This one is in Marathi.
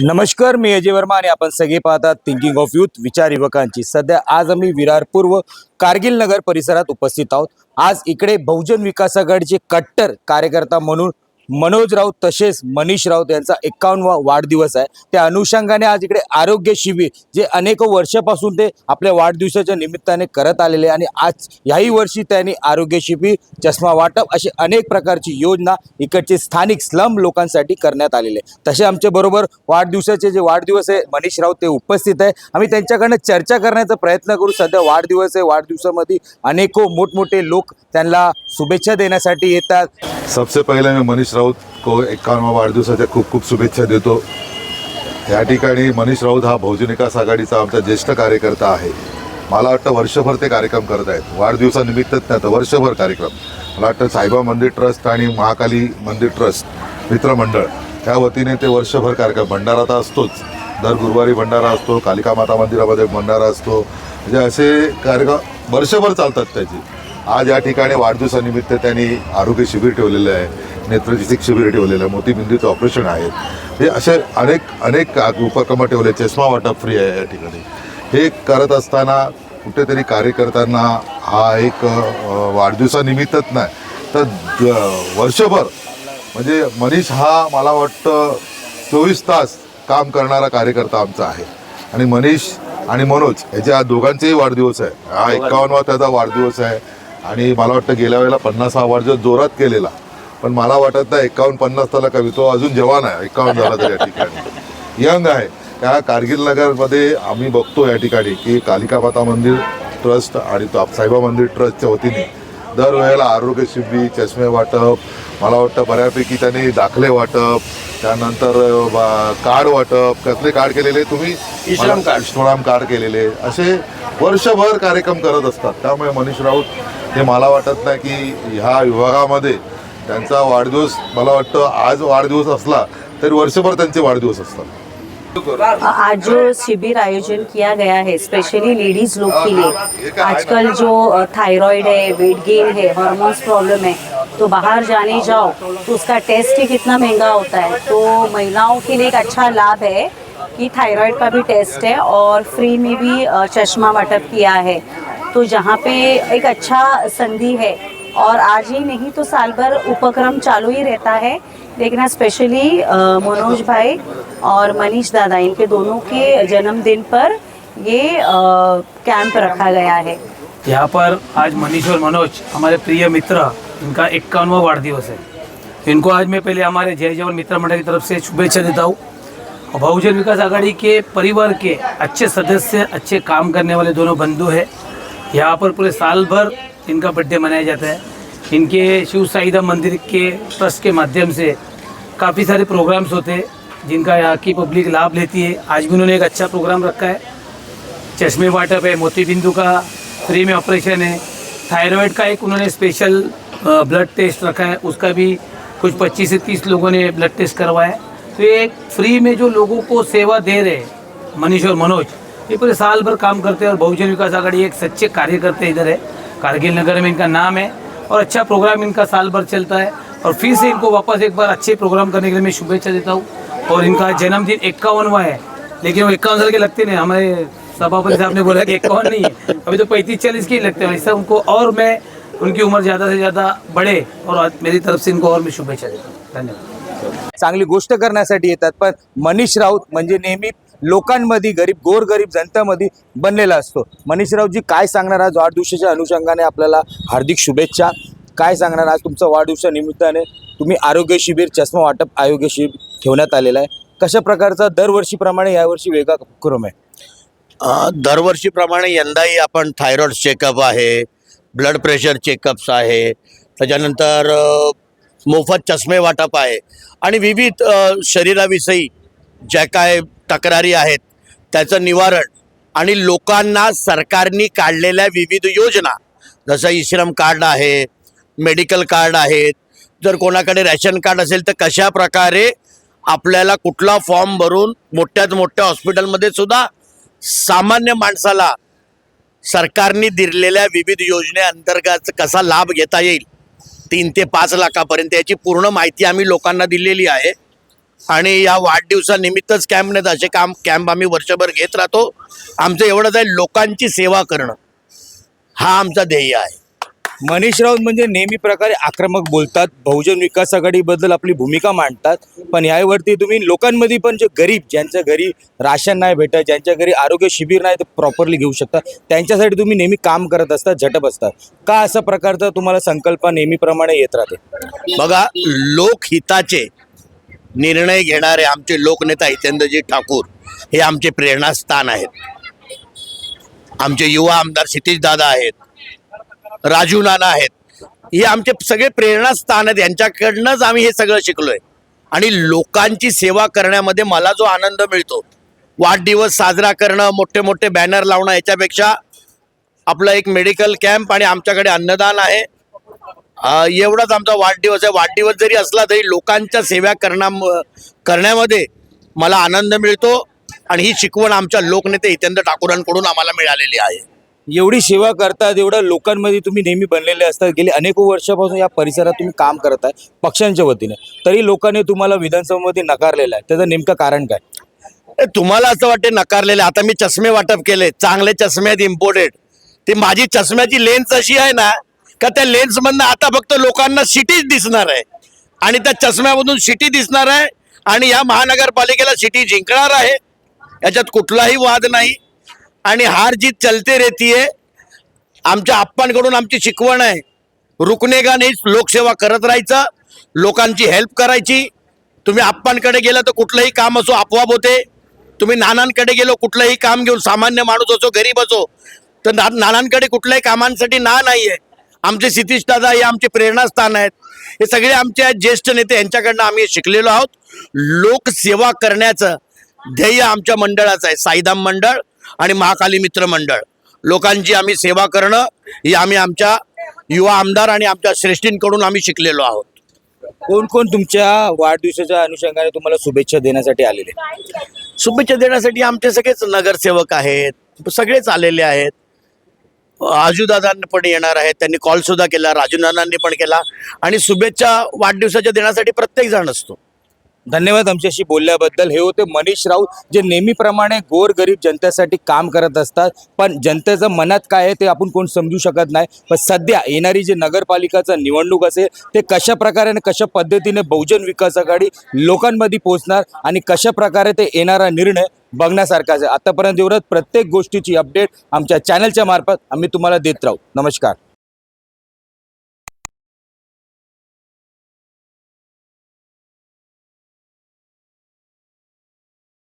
नमस्कार मी अजय वर्मा आणि आपण सगळे पाहतात थिंकिंग ऑफ युथ विचार युवकांची सध्या आज आम्ही विरार पूर्व कारगिल नगर परिसरात उपस्थित आहोत. आज इकडे बहुजन विकास आघाडीचे कट्टर कार्यकर्ता म्हणून मनोज राऊत तसेच मनीष राऊत यांचा एकावन्नवा वाढदिवस आहे. त्या अनुषंगाने आज इकडे आरोग्य शिबिर जे अनेक वर्षापासून ते आपल्या वाढदिवसाच्या निमित्ताने करत आलेले आणि आज याही वर्षी त्यांनी आरोग्य शिबिर चष्मा वाटप अशी अनेक प्रकारची योजना इकडचे स्थानिक स्लम लोकांसाठी करण्यात आलेले तसे आमच्या बरोबर वाढदिवसाचे जे वाढदिवस आहे मनीष राऊत ते उपस्थित आहे. आम्ही त्यांच्याकडनं चर्चा करण्याचा प्रयत्न करू. सध्या वाढदिवस आहे वाढदिवसामध्ये अनेको मोठमोठे लोक त्यांना शुभेच्छा देण्यासाठी येतात. सबसे पहिले मी मनीष राऊत को एक्कावनवा वाढदिवसाच्या खूप खूप शुभेच्छा देतो. या ठिकाणी मनीष राऊत हा बहुजन विकास आघाडीचा आमचा ज्येष्ठ कार्यकर्ता आहे. मला वाटतं वर्षभर ते कार्यक्रम करत आहेत. वाढदिवसानिमित्तच नाही तर वर्षभर कार्यक्रम. मला वाटतं साईबा मंदिर ट्रस्ट आणि महाकाली मंदिर ट्रस्ट मित्रमंडळ त्या वतीने ते वर्षभर कार्यक्रम. भंडारा तर असतोच. दर गुरुवारी भंडारा असतो कालिका माता मंदिरामध्ये भंडारा असतो. म्हणजे असे कार्यक्रम वर्षभर चालतात त्याची. आज या ठिकाणी वाढदिवसानिमित्त त्यांनी आरोग्य शिबिर ठेवलेलं आहे नेत्रचिकित्सक शिबिर ठेवलेलं आहे मोतीबिंदूचं ऑपरेशन आहे. हे असे अनेक अनेक उपक्रम ठेवले चष्मा वाटप फ्री आहे या ठिकाणी. हे करत असताना कुठेतरी कार्यकर्त्यांना हा एक वाढदिवसानिमित्तच नाही तर वर्षभर म्हणजे मनीष हा मला वाटतं चोवीस तास काम करणारा कार्यकर्ता आमचा आहे. आणि मनीष आणि मनोज याच्या दोघांचेही वाढदिवस आहे. हा एकावन्नवा त्याचा वाढदिवस आहे. आणि मला वाटतं गेल्या वेळेला पन्नासवा वाढदिवस जोरात केलेला. पण मला वाटत नाही एकावन्न पन्नास त्याला कमी. तो अजून जवान आहे. एकावन्न झाला तर या ठिकाणी. यंग आहे. त्या कारगिल नगरमध्ये आम्ही बघतो या ठिकाणी की कालिका माता मंदिर ट्रस्ट आणि तो साईबा मंदिर ट्रस्टच्या वतीने दरवेळेला आरोग्य शिबिर चष्मे वाटप मला वाटतं बऱ्यापैकी त्यांनी दाखले वाटप त्यानंतर कार्ड वाटप कसले कार्ड केलेले तुम्ही? इश्रम कार्ड. कार्ड केलेले. असे वर्षभर कार्यक्रम करत असतात. त्यामुळे मनीष राऊत हे मला वाटत नाही की ह्या विभागामध्ये त्यांचा वाढदिवस मला वाटतं आज वाढदिवस असला तरी वर्षभर त्यांचे वाढदिवस असतात. आज जो शिविर आयोजन किया गया है स्पेशली लेडीज लोग के लिए. आजकल जो थायराइड है वेट गेन है हार्मोन्स प्रॉब्लम है तो बाहर जाने जाओ तो उसका टेस्ट ही कितना महंगा होता है। तो महिलाओं के लिए एक अच्छा लाभ है कि थायराइड का भी टेस्ट है और फ्री में भी चश्मा वाटप किया है। तो जहाँ पे एक अच्छा संधि है। और आज ही नहीं तो साल भर उपक्रम चालू ही रहता है। लेकिन स्पेशली मनोज भाई और मनीष दादा, इनके दोनों के जन्मदिन पर ये कैंप रखा गया है। यहाँ पर आज मनीष और मनोज, हमारे प्रिय मित्र, इनका इक्यावनवा वाढदिवस है। इनको आज मैं पहले हमारे जय जवान मित्र मंडल की तरफ़ से शुभेच्छा देता हूँ। और बहुजन विकास आघाड़ी के परिवार के अच्छे सदस्य, अच्छे काम करने वाले दोनों बंधु हैं। यहाँ पर पूरे साल भर इनका बर्थडे मनाया जाता है। इनके शिव साईदा मंदिर के ट्रस्ट के माध्यम से काफ़ी सारे प्रोग्राम्स होते हैं, जिनका यहाँ की पब्लिक लाभ लेती है। आज भी उन्होंने एक अच्छा प्रोग्राम रखा है। चश्मे वाटप है मोती बिंदु का फ्री में ऑपरेशन है। थायराइड का एक उन्होंने स्पेशल ब्लड टेस्ट रखा है। उसका भी कुछ 25 से 30 लोगों ने ब्लड टेस्ट करवाया तो ये फ्री में जो लोगों को सेवा दे रहे मनीष और मनोज ये पूरे साल भर काम करते हैं और बहुजन विकास आघाड़ी एक सच्चे कार्यकर्ते इधर है। कारगिल नगर में इनका नाम है और अच्छा प्रोग्राम इनका साल भर चलता है। और फिर से इनको वापस एक बार अच्छे प्रोग्राम करने के लिए मैं शुभेच्छा देता हूँ। और इनका जन्मदिन इक्यावनवा है। लेकिन वो इक्यावन साल के लगते नहीं। हमारे सभापति साहब ने बोला कि इक्यावन नहीं है। अभी तो पैंतीस चालीस के ही लगते हैं। इससे उनको और मैं उनकी उम्र ज़्यादा से ज़्यादा बढ़े और मेरी तरफ़ से इनको और मैं शुभेच्छा देता हूँ। धन्यवाद। चांगली गोष्ट करण्यासाठी येतात पण मनीष राऊत म्हणजे नेहमी लोकांमध्ये गरीब गोरगरीब जनतेमध्ये बनलेला असतो. मनीष राऊतजी काय सांगणार आज वाढदिवसाच्या अनुषंगाने आपल्याला हार्दिक शुभेच्छा? काय सांगणार आज तुमचा वाढदिवसा निमित्ताने? तुम्ही आरोग्य शिबिर चष्मा वाटप आरोग्य शिबिर ठेवण्यात आलेलं आहे. कशा प्रकारचा दरवर्षीप्रमाणे यावर्षी वेगळा उपक्रम आहे? दरवर्षीप्रमाणे यंदाही आपण थायरॉइड चेकअप आहे ब्लड प्रेशर चेकअप्स आहे. त्याच्यानंतर मोफत चष्मे वाटप आहे. आणि विविध शरीराविषयी ज्या काय तक्रारी आहेत त्याचं निवारण आणि लोकांना सरकारने काढलेल्या विविध योजना जसं इश्रम कार्ड आहे मेडिकल कार्ड आहेत जर कोणाकडे रॅशन कार्ड असेल तर कशा प्रकारे आपल्याला कुठला फॉर्म भरून मोठ्यात मोठ्या हॉस्पिटलमध्ये सुद्धा सामान्य माणसाला सरकारने दिलेल्या विविध योजनेअंतर्गत कसा लाभ घेता येईल तीन ते पाच लाखापर्यंत याची पूर्ण माहिती आम्ही लोकांना दिलेली आहे. आणि या वाढदिवसानिमित्तच कॅम्प नाही असे काम कॅम्प आम्ही वर्षभर घेत राहतो. आमचं एवढंच आहे लोकांची सेवा करणं. हा आमचा ध्येय आहे. मनीष राऊत म्हणजे नेहमी प्रकारे आक्रमक बोलतात बहुजन विकास आघाडीबद्दल आपली भूमिका मांडतात पण यावरती तुम्ही लोकांमध्ये पण जे गरीब ज्यांच्या घरी राशन नाही भेटत ज्यांच्या घरी आरोग्य शिबिर नाही ते प्रॉपरली घेऊ शकता त्यांच्यासाठी तुम्ही नेहमी काम करत असतात झटप असतात. का असा प्रकारचा तुम्हाला संकल्प नेहमीप्रमाणे येत राहते? बघा लोकहिताचे निर्णय घेणारे आमचे लोकनेता हितेंद्रजी ठाकूर हे आमचे प्रेरणास्थान आहेत. आमचे युवा आमदार क्षितिजदादा आहेत. राजू नाना आहेत. हे आमचे सगळे प्रेरणास्थान आहेत. यांच्याकडनंच आम्ही हे सगळं शिकलोय. आणि लोकांची सेवा करण्यामध्ये मला जो आनंद मिळतो वाढदिवस साजरा करणं मोठे मोठे बॅनर लावणं याच्यापेक्षा आपलं एक मेडिकल कॅम्प आणि आमच्याकडे अन्नदान आहे. एवढाच आमचा वाढदिवस आहे. वाढदिवस जरी असला तरी लोकांच्या सेवा करण्या करण्यामध्ये मला आनंद मिळतो. आणि ही शिकवण आमच्या लोकनेते हितेंद्र ठाकूरांकडून आम्हाला मिळालेली आहे. एवढी सेवा करतात एवढ्या लोकांमध्ये तुम्ही नेहमी बनलेले असतात. गेली अनेको वर्षापासून या परिसरात तुम्ही काम करत आहे पक्षांच्या वतीने. तरी लोकांनी तुम्हाला विधानसभेमध्ये नकारलेलं आहे. त्याचं नेमकं कारण काय? तुम्हाला असं वाटते नकारलेले आता मी चष्मे वाटप केले. चांगले चष्मे आहेत इम्पोर्टेड ती माझी चष्म्याची लेन्स अशी आहे ना का त्या लेन्स मधनं आता फक्त लोकांना सिटीच दिसणार आहे. आणि त्या चष्म्यामधून सिटी दिसणार आहे आणि या महानगरपालिकेला सिटी जिंकणार आहे. याच्यात कुठलाही वाद नाही. आणि हार जीत चलते रेतीये आमच्या आप्पांकडून आमची शिकवण आहे. रुकनेगा नाही लोकसेवा करत राहायचं लोकांची हेल्प करायची. तुम्ही आप्पांकडे गेलं तर कुठलंही काम असो आपोआप होते. तुम्ही नानांकडे गेलो कुठलंही काम घेऊन सामान्य माणूस असो गरीब असो तर ना नानांकडे कुठल्याही कामांसाठी ना नाही आहे आमचे सितीश दादा हे आमचे प्रेरणास्थान आहेत. हे सगळे आमचे आहेत ज्येष्ठ नेते यांच्याकडनं आम्ही शिकलेलो आहोत. लोकसेवा करण्याचं ध्येय आमच्या मंडळाचं आहे. साईधाम मंडळ आणि महाकाली मित्र मंडळ. लोकांची आम्ही सेवा करणं ही आम्ही आमच्या युवा आमदार आणि आमच्या श्रेष्ठींकडून आम्ही शिकलेलो आहोत. कोण कोण तुमच्या वाढदिवसाच्या अनुषंगाने तुम्हाला शुभेच्छा देण्यासाठी आलेले? शुभेच्छा देण्यासाठी आमचे सगळेच नगरसेवक आहेत सगळेच आलेले आहेत. आजूदादांनी पण येणार आहेत त्यांनी कॉल सुद्धा केला राजूनानांनी पण केला. आणि शुभेच्छा वाढदिवसाच्या देण्यासाठी प्रत्येक जण असतो. धन्यवाद आमच्याशी बोलल्याबद्दल. हे होते मनीष राऊत जे नेहमीप्रमाणे गोरगरीब जनतेसाठी काम करत असतात. पण जनतेचं मनात काय आहे ते आपण कोण समजू शकत नाही. पण सध्या येणारी जी नगरपालिकाचं निवडणूक असेल ते कशा प्रकारे आणि कशा पद्धतीने बहुजन विकास आघाडी लोकांमध्ये पोहोचणार आणि कशा प्रकारे ते येणारा निर्णय बघण्यासारखाच आहे. आतापर्यंत एवढंच. प्रत्येक गोष्टीची अपडेट आमच्या चॅनलच्या मार्फत आम्ही तुम्हाला देत राहू. नमस्कार.